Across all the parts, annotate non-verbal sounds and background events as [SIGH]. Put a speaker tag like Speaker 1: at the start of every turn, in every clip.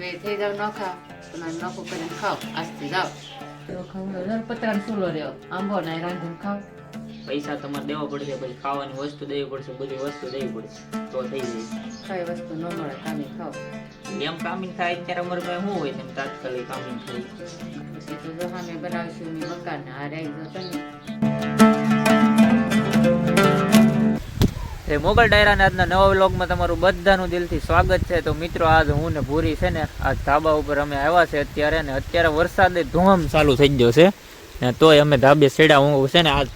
Speaker 1: બે થઈ જાવ નોખા તમારે નોખું કરીને ખાવ આજથી જાવ. તો ખાવ પતરાનો સુલો રહ્યો. આંબો ના રાંધીને ખાવ.
Speaker 2: પૈસા તમારે દેવા પડશે પછી ખાવાની વસ્તુ દેવી પડશે બધી વસ્તુ દેવી પડશે. તો થઈ જાય.
Speaker 1: કઈ વસ્તુ ન મળે કામી ખાઓ
Speaker 2: એમ કામી થાય ત્યારે અમારે પાસે શું હોય તેમ તાત્કાલિક કામી થાય
Speaker 1: પછી તો જો સામે બનાવીશું મકાન હારે આવી જતો ને.
Speaker 2: એ મોગલ ડાયરાના આજના નવા વ્લોગમાં તમારું બધાનું દિલથી સ્વાગત છે. તો મિત્રો આજ હું ને ભૂરી છે ને આ ધાબા ઉપર અમે આવ્યા છે અત્યારે ને અત્યારે વરસાદે ધૂમ ચાલુ થઈ ગયો છે. ને તોય અમે ધાબે સેડા હું છે ને આજ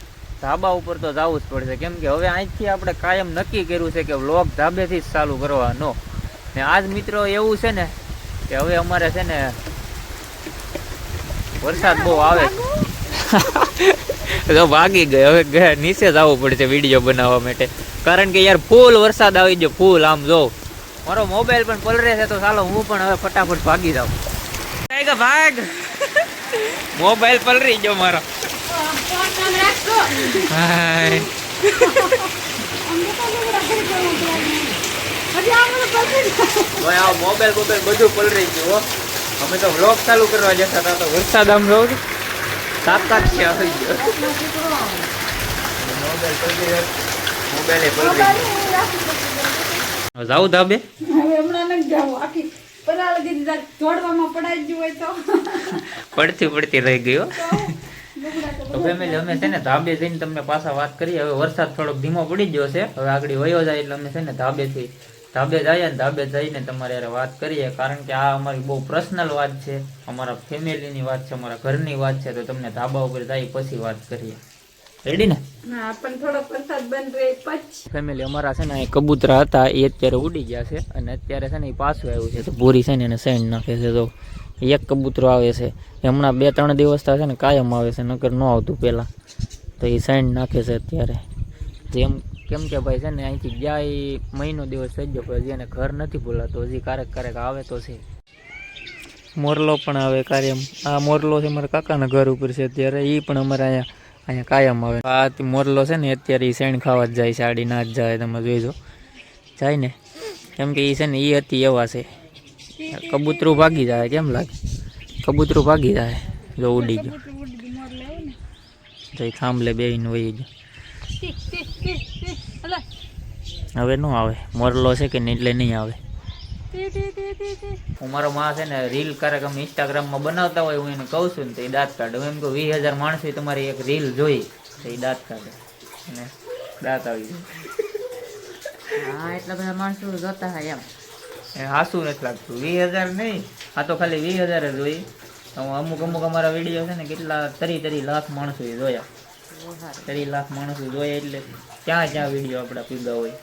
Speaker 2: ધાબા ઉપર તો જવું જ પડશે. કેમ કે હવે અહીંથી આપણે કાયમ નક્કી કર્યું છે કે વ્લોગ ધાબેથી જ ચાલુ કરવાનો. ને આજ મિત્રો એવું છે ને કે હવે અમારે છે ને વરસાદ બહુ આવે. [LAUGHS] [LAUGHS] તો ભાગી ગયો હવે નીચે જવું પડશે વીડિયો બનાવવા માટે. કારણ કે યાર ફૂલ વરસાદ આવી ગયો. ફૂલ આમ જો. મારો મોબાઈલ પણ પલરે છે તો ચાલો હું પણ હવે ફટાફટ ભાગી જાઉં. ભાગ મોબાઈલ પલરી ગયો મારો. મોબાઈલ મોબાઈલ બધું પલરી ગયું અમે તો વ્લોગ ચાલુ કરવા જતા હતા તો વરસાદ આમ રહો તાકાત છે આવી ગયો મોબાઈલ ગયો ધાબે?
Speaker 3: હમણાં નથી જાવું આખી પરાળ દીધી તાર દોડવામાં પડાઈ ગયું હોય તો.
Speaker 2: પડતી પડતી રહી ગયો તો ફેમિલી અમે છે ને ધાબે જઈને તમને પાછા વાત કરીએ. હવે વરસાદ થોડોક ધીમો પડી ગયો છે. હવે આગળ વયો જાય એટલે અમે છે ને ધાબેથી ધાબે જાય ને ધાબે જઈને તમારે યાર વાત કરીએ કારણ કે આ અમારી બહુ પર્સનલ વાત છે. અમારા ફેમિલીની વાત છે અમારા ઘરની વાત છે તો તમને ધાબા ઉપર જાય પછી વાત કરીએ. રેડી ને?
Speaker 3: હા પણ થોડોક વરસાદ બંધ રહે પછી.
Speaker 2: ફેમિલી અમારા છે ને એ કબૂતરા હતા એ અત્યારે ઉડી ગયા છે અને અત્યારે છે ને એ પાછું આવ્યું છે. તો ભૂરી છે ને એને સેન્ડ નાખે છે. તો એક કબૂતરો આવે છે. હમણાં બે ત્રણ દિવસ થયા છે ને કાયમ આવે છે નકર ન આવતું પહેલાં. તો એ સેન્ડ નાખે છે અત્યારે. જેમ કેમ કે ભાઈ છે ને અહીંથી ગયા એ મહિનો દિવસ થઈ ગયો પણ હજી એને ઘર નથી બોલાતો હજી ક્યારેક ક્યારેક આવે તો છે. મોરલો પણ આવે કાયમ. આ મોરલો છે મારા કાકાના ઘર ઉપર છે અત્યારે. એ પણ અમારે અહીંયા અહીંયા કાયમ આવે. આ મોરલો છે ને અત્યારે એ શેણ ખાવા જ જાય સાડી ના જ જાય તમે જોઈજો જાય ને. કેમ કે એ છે ને એ હતી એવા છે. કબૂતરું ભાગી જાય કેમ લાગે? કબૂતરું ભાગી જાય જો ઉડી ગયો. જઈ થાંભલે બેહીને વહી ગયો. હવે ન આવે. મોરલો છે કે નહીં એટલે નહીં આવે. હું મારો માં છે ને રીલ ક્યારેક અમે ઇન્સ્ટાગ્રામમાં બનાવતા હોય હું એને કહું છું ને તો એ દાંત કાઢે. હું એમ કહું વીસ હજાર માણસો તમારી એક રીલ જોઈ. તો એ દાંત કાઢે. અને દાંત આવી જાય.
Speaker 1: હા એટલા બધા માણસો જોતા હોય એમ.
Speaker 2: એ હાસું નથી લાગતું. વીસ હજાર નહીં. આ તો ખાલી વીસ હજાર જ હોય. તો અમુક અમુક અમારા વીડિયો છે ને કેટલા તરી તરી લાખ માણસો જોયા.
Speaker 1: બહુ
Speaker 2: લાખ માણસો જોયા એટલે ક્યાં ક્યાં વીડિયો આપણા પીગા હોય.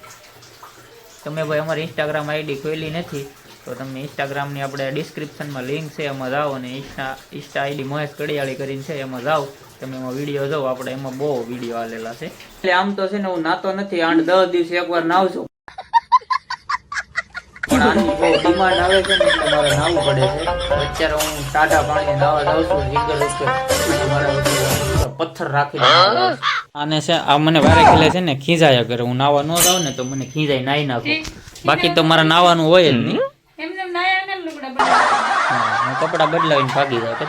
Speaker 2: તમે ભાઈ અમારી ઇન્સ્ટાગ્રામ આઈડી ખોલી નથી, તો તમને ઇન્સ્ટાગ્રામની આપણે ડિસ્ક્રિપ્શનમાં લિંક છે, એમાં જાઓ અને insta insta ID Mahesh Kadiyali કરીને છે, એમાં જાઓ. તમે એમાં વીડિયો જાઓ આપણે એમાં બહુ વીડિયો આવેલા છે. એટલે આમ તો છે ને, હું નાતો નથી, આઠ દસ દિવસે એકવાર નાવજો. પણ આની બહુ ડિમાન્ડ આવે છે ને છે. અત્યારે હું ટાટા પાણી નાવા જાઉં છું પથ્થર જાઉં આને છે આ મને વારે ખેલે છે ને ખીજાયા કરે. હું નાવા ન જાઉં ને તો મને ખીજાય નાઈ નાખું. બાકી તો મારા નાવાનું હોય જ નહીં. હા, કપડાં બદલાવીને ભાગી જાય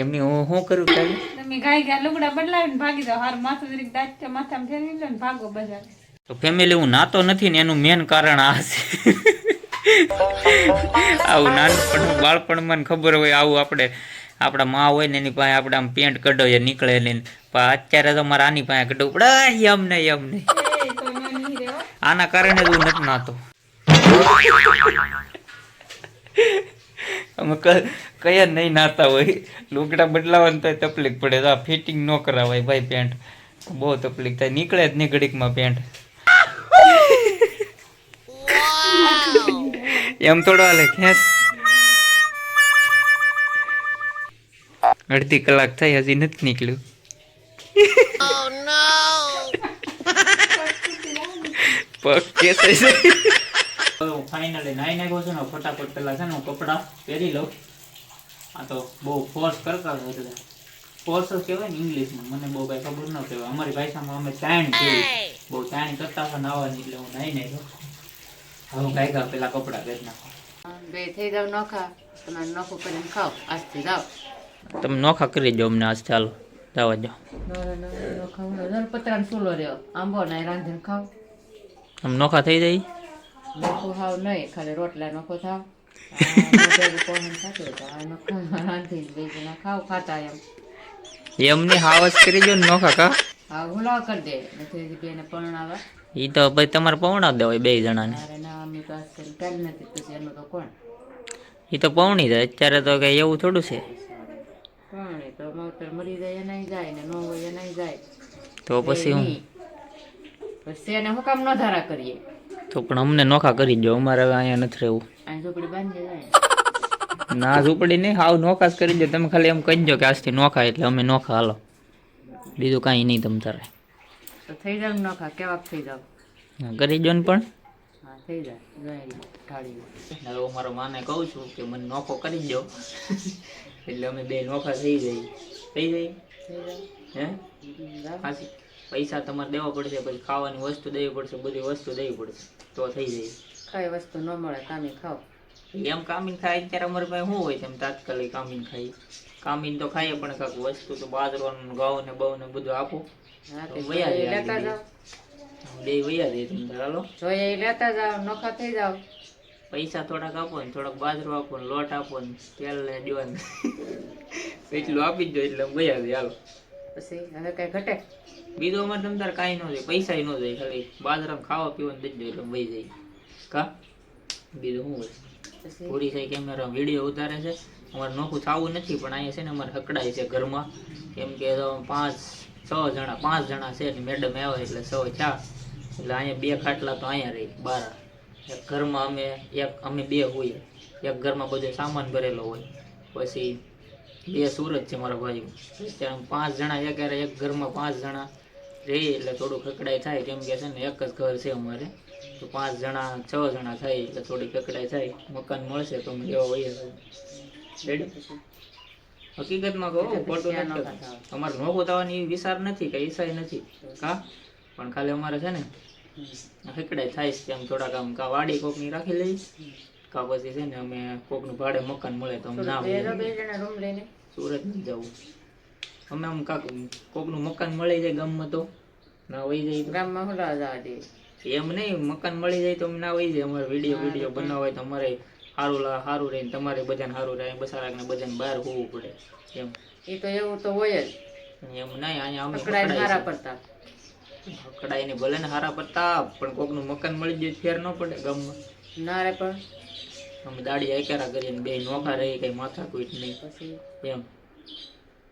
Speaker 2: એમની હું શું કરું ખાલી
Speaker 3: તમે ગાય ગાય લુગડા બદલાવીને ભાગી જાઓ. હારું માથું જરીક દાંત માથામાં ફેરવી લો ને ભાગો બજાર.
Speaker 2: તો ફેમિલી હું નાતો નથી ને એનું મેન કારણ આ છે. આવું નાનપણ બાળપણમાં ખબર હોય આવું આપણે આપણા માં હોય ને એની પાસે આપણે આમ પેન્ટ કઢાવીએ નીકળે ને પણ અત્યારે તો મારે આની પાસે કઢવું પડે એમ ને એમ
Speaker 3: રહેવો
Speaker 2: આના કારણે હું નથી નાતો. અમે કયા નહીં નાતા હોય. લુગડા બદલાવાનું તો તકલીફ પડે. તો આ ફિટિંગ ન કરાવાય ભાઈ પેન્ટ. બહુ તકલીફ થાય. નીકળે જ નહીં ઘડીકમાં પેન્ટ. એમ થોડો હાલે. ખેંચ. અડધી કલાક થઈ હજી નથી નીકળ્યું. પગ જાય. હું ફાઇનલી નાઈ નાખ્યો છું ને ફટાફટ પેલા છે ને હું કપડાં પહેરી લઉં. આ તો બહુ ફોર્સ કરતા હોય એટલે ફોર્સ કહેવાય ને ઇંગ્લિશમાં મને બહુ કાંઈ ખબર ન કહેવાય. અમારી ભાષામાં અમે તાણ કહેવી બહુ તાણ કરતા હતા નાવાની એટલે હું નાઈ નાખ્યો. હવે હું કાંઈ પેલા કપડાં પહેરી નાખો.
Speaker 1: બે થઈ જાવ નોખા તમારે નખો કરીને ખાઓ. આજથી જાઓ.
Speaker 2: તમે નોખા કરી દો અમને આજ ચાલો. જવા દો.
Speaker 1: પતરાનો ચૂલો રહ્યો. આંબો ના રાંધીને ખાવ.
Speaker 2: આમ નોખા થઈ જાય?
Speaker 1: નોખું ખાવ નહીં ખાલી રોટલા નોખો થાવ.
Speaker 2: એમને હાવસ કરી ને નોખા કા?
Speaker 1: હા હુલાવ કરી દે નથી બેને પરણાવા.
Speaker 2: તો ભાઈ તમારે પવણા દેવાય બે જણાને. એ તો પવણી જાય અત્યારે તો કઈ એવું થોડું છે.
Speaker 1: એ તો માવતર મરી જાય એનાય જાય ને ન હોય એનાય જાય.
Speaker 2: તો પછી હું?
Speaker 1: પછી એને હું કામ ન ધારા કરીએ?
Speaker 2: તો પણ અમને નોખા કરી દો અમારે હવે અહીંયા નથી રહેવું.
Speaker 1: અહીં ઝૂંપડી બાંધી જાય.
Speaker 2: ના ઝૂંપડી નહીં હાવ નોખા જ કરી દો તમે ખાલી એમ કહી દો કે આજથી નોખા એટલે અમે નોખા હાલો. બીજું કાંઈ નહીં તમ તારે.
Speaker 1: તો થઈ જાવ નોખા કેવાક થઈ જાવ.
Speaker 2: કરી દો ને પણ.
Speaker 1: હા થઈ જાય
Speaker 2: હવે હું મારો માને કહું છું કે મને નોખો કરી દો એટલે અમે બે નોખા થઈ જઈએ થઈ
Speaker 1: જાય?
Speaker 2: હે. પૈસા તમારે દેવા પડશે પછી ખાવાની વસ્તુ દેવી પડશે બધી વસ્તુ દેવી પડશે. તો થઈ જાય.
Speaker 1: કઈ વસ્તુ ન મળે કામી ખાઓ.
Speaker 2: એમ કામીન ખાય ત્યારે અમારે પાસે શું હોય તેમ તાત્કાલિક કામીન ખાઈ કામીન તો ખાઈએ પણ કાંક વસ્તુ તો બાજરો ઘઉં ને બહુ ને બધું આપો.
Speaker 1: હા
Speaker 2: તો
Speaker 1: લેતા જાઓ.
Speaker 2: બે વૈયા દે તમે હાલો
Speaker 1: જોઈએ લેતા જાવ નોખા થઈ જાવ
Speaker 2: પૈસા થોડાક આપો ને થોડાક બાજરો આપો ને લોટ આપો ને તેલ ને ને એટલું આપી જ દો એટલે વયા હાલો.
Speaker 1: પછી હવે કઈ ઘટે?
Speaker 2: બીજું અમારે તમ તાર કાંઈ ન જાય પૈસા ન જાય ખાલી બાજરામાં ખાવા પીવાનું દઈ દો એટલે વહી જાય. કા? બીજું શું હોય પૂરી થઈ કેમેરા વીડિયો ઉતારે છે. અમારે નોખું થવું નથી પણ અહીંયા છે ને અમારે હકડાય છે ઘરમાં. કેમ કે તો પાંચ છ જણા, પાંચ જણા છે એટલે મેડમ આવે એટલે છ ચા એટલે અહીંયા બે ખાટલા તો અહીંયા રહી, બાર. એક ઘરમાં અમે, એક, અમે બે હોઈએ. એક ઘરમાં બધો સામાન ભરેલો હોય. પછી બે સુરત છે મારા ભાઈઓ. ત્યાં પાંચ જણા એક એક ઘરમાં પાંચ જણા રહીએ એટલે થોડું ખકડાઈ થાય. કેમ કે છે ને એક જ ઘર છે અમારે. તો પાંચ જણા, છ જણા થાય એટલે થોડી કકડાઈ થાય. મકાન મળશે તો અમે લેવા હોઈએ રેડી હકીકતમાં કહું ખોટું નથી? અમારે ન થવાની વિચાર નથી કે ઈસાઈ નથી. કા પણ ખાલી અમારે છે ને હકડાઈ થાય છે એમ થોડાક આમ કા વાડી કોકની રાખી લઈ કા પછી છે ને અમે કોકનું ભાડે મકાન મળે તો અમે ના સુરત નથી જવું. અમે આમ કાક કોકનું મકાન મળી જાય ગામમાં તો ના વહી જાય.
Speaker 1: ગામમાં લાવ
Speaker 2: એમ નહીં મકાન મળી જાય તો ના વહી જાય. અમારે વીડિયો વીડિયો બનાવવા હોય તો અમારે સારું લા સારું રહે ને તમારે બધાને સારું રહે બસારાને બધાને બહાર હોવું પડે એમ.
Speaker 1: એ તો એવું તો હોય જ.
Speaker 2: એમ નહીં અહીંયા અમે
Speaker 1: પકડાય
Speaker 2: પકડાય
Speaker 1: પડતા.
Speaker 2: કડાઈ ને ભલે ને હારા પડતા પણ કોકનું મકાન મળી જાય ફેર ન પડે ગામમાં.
Speaker 1: ના રે પણ.
Speaker 2: અમે દાડી એકારા કરીએ ને બે નોખા રહી કઈ માથા કૂટ નહીં.
Speaker 1: પછી?
Speaker 2: એમ.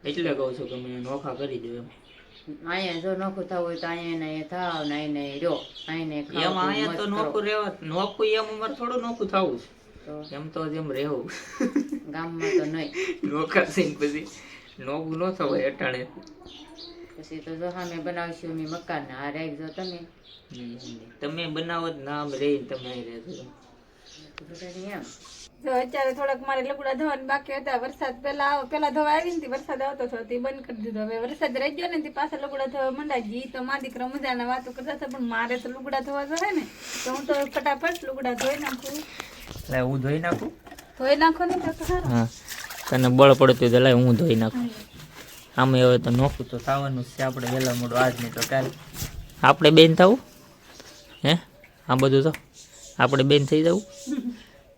Speaker 2: એટલે કહું છું કે અમે નોખા કરી દો એમ.
Speaker 1: અહીંયા જો નોખું થવું હોય તો અહીંયા ને થાવ ને અહીંયા ને રહ્યો અહીંયા
Speaker 2: એમ અહીંયા તો નોખું રહેવા નોખું એમ અમારે થોડું નોખું થવું
Speaker 1: તો
Speaker 2: એમ તો જેમ રહેવું.
Speaker 1: ગામમાં તો નહીં.
Speaker 2: નોકર થઈને પછી. નો ન થવાય અટાણે.
Speaker 1: પછી તો જો સામે બનાવશું અમે મકાન ને આ રાખજો તમે.
Speaker 2: તમે બનાવો જ નામ રે તમે રહેજો
Speaker 1: એમ.
Speaker 3: જો અત્યારે થોડાક મારે લગડા ધોવાના બાકી હતા. વરસાદ પેલા આવો પેલા ધોવા આવી ને વરસાદ આવતો હતો તે બંધ કરી દીધો. હવે વરસાદ રહી ગયો ને તે પાછા લગડા ધોવા મંડા ગઈ. તો મા દીકરા મજાના વાતો કરતા હતા પણ મારે તો લુગડા ધોવા જોઈએ ને. તો હું તો ફટાફટ લુગડા ધોઈ નાખું
Speaker 2: એટલે હું ધોઈ નાખું?
Speaker 3: ધોઈ નાખો ને
Speaker 2: હા. તને બળ પડતું હોય તો લાય હું ધોઈ નાખું. આમે હવે તો નોખું તો થવાનું જ છે આપણે વહેલા મોડું આજ નહીં તો કાલે. આપણે બેન થવું? હે? આ બધું તો? આપણે બેન થઈ જવું?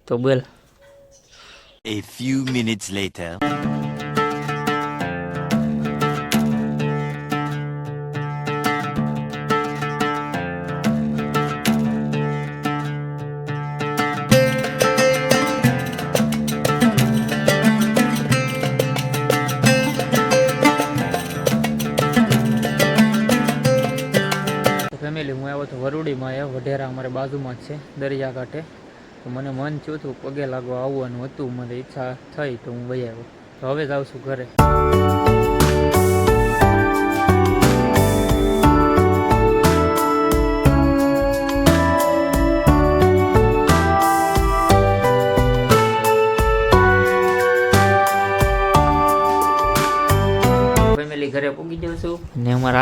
Speaker 2: તો બોલ.
Speaker 4: A few minutes later.
Speaker 2: છે, દરિયા કાંઠે. તો મને મન થયું હતું પગે લાગવા આવવાનું હતું, મને ઈચ્છા થઈ તો હું વહી આવ્યો. તો હવે જ છું ઘરે.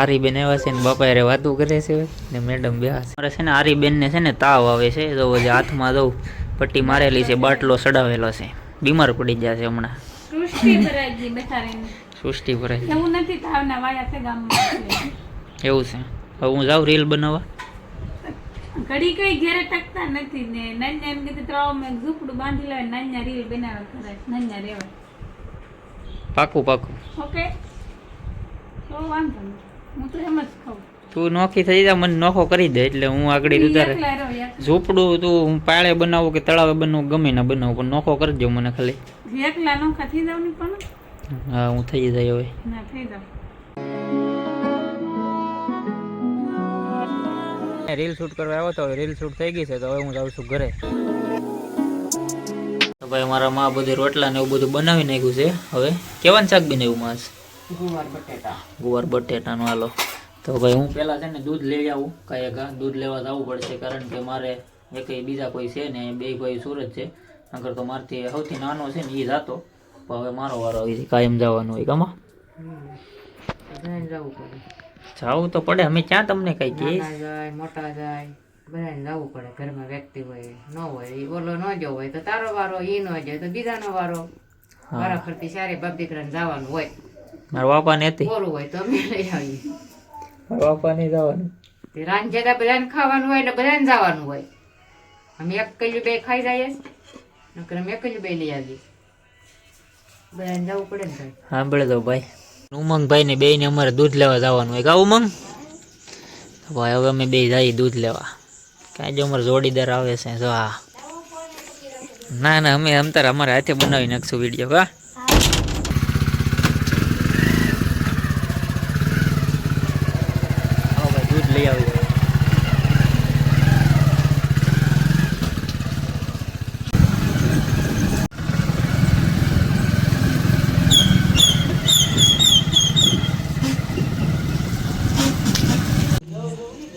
Speaker 2: આરીબેન આવ્યા છે ને બાપા યારે વાતું કરે છે ને મેડમ બેહા છે. અમારે છે ને આરીબેન ને છે ને તાવ આવે છે. તો જે હાથમાં દઉં પટ્ટી મારેલી છે બાટલો સડાવેલો છે. બીમાર પડી ગયા છે હમણાં.
Speaker 3: સૃષ્ટિ ભરાઈ એવું નથી તાવના વાયા છે ગામમાં.
Speaker 2: એવું છે. હવે હું જાઉં રીલ બનાવવા?
Speaker 3: ઘડી કઈ ઘેરે ટકતા નથી ને. નાન્યા એમ કીધું ત્રણ મેં ઝૂપડું બાંધી લેવાય નાન્યા રીલ બનાવે કરે નાન્યા રેવાય.
Speaker 2: પાકું પાકું.
Speaker 3: ઓકે? તો વાંધો નહીં. હું તો એમ જ ખાઉં
Speaker 2: તું નોખી થઈ જા મને નોખો કરી દે એટલે હું આગળ ઉતારે. ઝૂંપડું તું હું પાળે બનાવું કે તળાવે બનાવું ગમે ના બનાવું પણ નોખો કરી દઉં મને ખાલી.
Speaker 3: એકલા નોખા થઈ જાવ ને પણ?
Speaker 2: હા હું થઈ જાય હવે.
Speaker 3: ના થઈ જાવ.
Speaker 2: રીલ શૂટ કરવા આવ્યો તો રીલ શૂટ થઈ ગઈ છે તો હવે હું જાઉં છું ઘરે. તો ભાઈ મારા માં બધું રોટલા ને એવું બધું બનાવી નાખ્યું છે હવે. કેવાનું શાક બનાવ્યું માસ
Speaker 1: ગુવાર બટેટા.
Speaker 2: ગુવાર બટેટાનું હાલો તો ભાઈ હું પહેલાં છે ને દૂધ લઈ આવું કાંઈ ઘા દૂધ લેવા જવું પડશે કારણ કે મારે એક બીજા કોઈ છે ને બે ભાઈ સુરત છે. નગર તો મારથી સૌથી નાનો છે ને એ જાતો. પણ હવે મારો વારો આવી છે કાયમ જવાનું હોય કામાં
Speaker 1: બધાને જવું પડે.
Speaker 2: જાવું તો પડે અમે ક્યાં તમને કઈ કહીએ?
Speaker 1: જાય મોટા જાય બધાને જવું પડે ઘરમાં વ્યક્તિ હોય ન હોય એ ઓલો ન જવો હોય તો તારો વારો એ ન જાય તો બીજાનો વારો. વારા ફરતી સારી બાપ દીકરાને જવાનું હોય.
Speaker 2: મારા બાપાને હતી
Speaker 1: કોરું હોય તો અમે લઈ આવીએ.
Speaker 2: મારા બાપાને જવાનું.
Speaker 1: રાન જતા બધાને ખાવાનું હોય એટલે બધાને જવાનું હોય. અમે એક કલ્યું બે ખાઈ જઈએ નકર અમે એક કલ્યું બે લઈ આવીએ. બધાને જવું પડે ને ભાઈ.
Speaker 2: સાંભળે તો ભાઈ. ઉમંગભાઈ ને બે ને અમારે દૂધ લેવા જવાનું હોય. કા ઉમંગ? ભાઈ હવે અમે બે જઈએ દૂધ લેવા. કાંઈ જો અમારે જોડીદાર આવે છે જો હા ના ના અમે અંતર અમારા હાથે બનાવી નાખશું વીડિયો કા આવો ભાઈ દૂધ લઈ આવી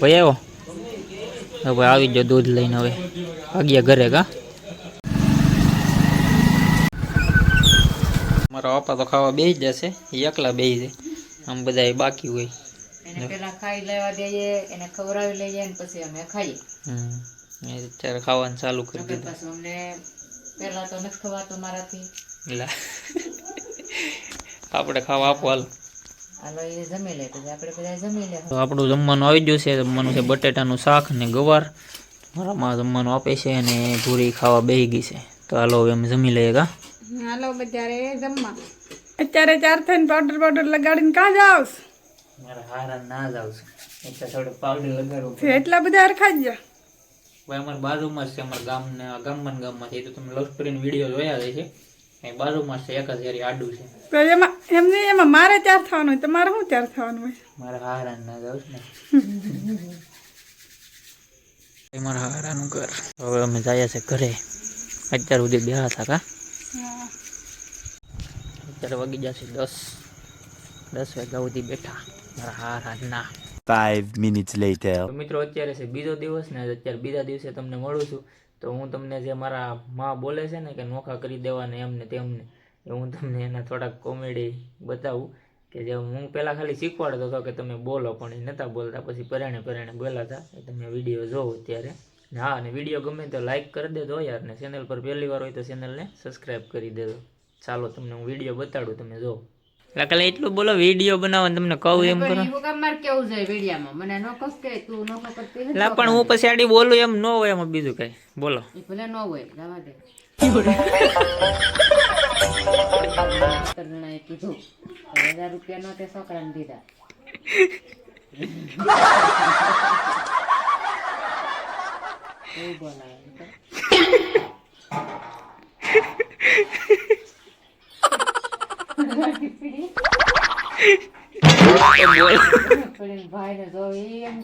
Speaker 2: ભાઈ આવ્યો હવે આવી ગયો દૂધ લઈને હવે. ભાગ્યા ઘરે કા? મારા પપ્પા તો ખાવા બેસી જશે. એકલા બેસી છે. આમ બધા બાકી હોય.
Speaker 1: એને પેલા ખાઈ લેવા દઈએ એને ખવડાવી લઈએ ને પછી અમે ખાઈએ.
Speaker 2: હમ. અત્યારે ખાવાનું ચાલુ કરી દીધું.
Speaker 1: પાછું અમને પેલા તો નથી ખવાતું મારાથી.
Speaker 2: એટલે [LAUGHS] આપણે ખાવા આપો હાલ.
Speaker 1: હાલો એ જમી લે પછી આપણે બધા જમી લે.
Speaker 2: તો આપણું જમવાનું આવી ગયું છે જમવાનું છે બટેટાનું શાક ને ગવાર. મારા જમવાનું આપે છે અને પૂરી ખાવા બેહી ગઈ છે. તો હાલો હવે અમે જમી લઈએ કા?
Speaker 3: હાલો બજારે જમવા. અત્યારે ચાર થઈને પાવડર પાવડર લગાડીને કાં જાવ
Speaker 2: મારા હારા ના જ આવશે એટલે થોડું પાવડર લગાડવું
Speaker 3: એટલા બધા હરખા જ
Speaker 2: ભાઈ અમારા બાજુમાં જ છે અમારા ગામને ગામમાં ને ગામમાં છે. એ તો તમે લવ સ્ટોરીની વીડિયો જોયા છે બાજુમાં છે? એક જ એરી આડું છે.
Speaker 3: તો એમાં એમ એમાં મારે ત્યાર થવાનું હોય તમારે શું ત્યાર થવાનું હોય?
Speaker 2: મારે હારા ના જાવ ને. [LAUGHS] મારા હારાનું ઘર. હવે અમે જઈએ છે ઘરે. અત્યાર સુધી બેહા હતા કા? અત્યારે વાગી જશે દસ. દસ વાગ્યા સુધી બેઠા. મારા હારા ના.
Speaker 4: ફાઈવ મિનિટ્સ લેટર
Speaker 2: તો મિત્રો અત્યારે છે બીજો દિવસ ને અત્યારે બીજા દિવસે તમને મળું છું. તો હું તમને જે મારા માં બોલે છે ને કે નોખા કરી દેવાને એમને તેમને, એ હું તમને એના થોડાક કોમેડી બતાવું કે જે હું પહેલાં ખાલી શીખવાડતો હતો કે તમે બોલો, પણ એ નહોતા બોલતા. પછી પરેણે પરેણે બોલાતા એ તમે વીડિયો જોવો ત્યારે હા અને વીડિયો ગમે તો લાઈક કરી દેજો યાર, ને ચેનલ પર પહેલી વાર હોય તો ચેનલને સબસ્ક્રાઈબ કરી દેજો. ચાલો, તમને હું વીડિયો બતાડું, તમે જો ખાલી એટલું બોલો વીડિયો બનાવવાનું તમને કહું એમ કરો.
Speaker 1: કેવું છે વિડીયામાં? મને ન કસ કે તું ન કરતી
Speaker 2: એટલે પણ હું પછી આડી બોલું એમ ન હોય એમાં બીજું કઈ. બોલો.
Speaker 1: ભલે ન હોય જવા દે. કીધું હજાર રૂપિયા નો તે છોકરાને દીધા. [LAUGHS] એવું બોલાવે તો.
Speaker 2: બોલ
Speaker 1: પણ ભાઈ ને જો એમ